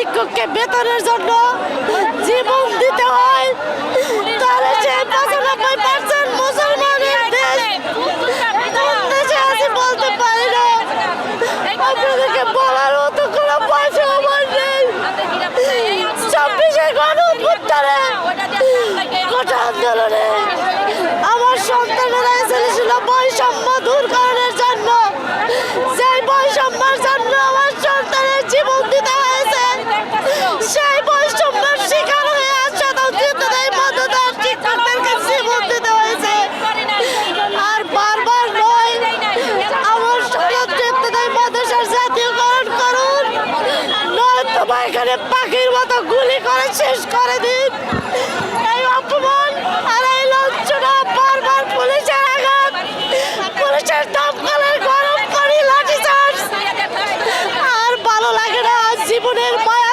শিক্ষককে বেতনের জন্য জীবন দিতে হয়। তাহলে সে পঁচানব্বই পার্সেন্ট মুসলমানের দেশ। আন্দোলনে আমার সন্তানেরা এসেছিল বৈষম্য দূরকরণের জন্য সেই বৈষম্যের জন্য আমার সন্তানের জীবন দিতে হয়েছে সেই বৈষম্যের শিকার হয়ে আসছে চিন্তাদায়ী মতদার শিক্ষকদেরকে জীবন দিতে হয়েছে আর বারবার নয় আমার সনদ চিন্তাদায়ী মাদ্রাসার জাতীয়করণ করুন নয় তোমার এখানে পাখির মতো গুলি করে শেষ করে দিন। এই অপমান আর এই লঞ্চনা বারবার পুলিশের আঘাত। পুলিশের দমকলের গরম পানি লাঠি আর ভালো লাগে না জীবনের মায়া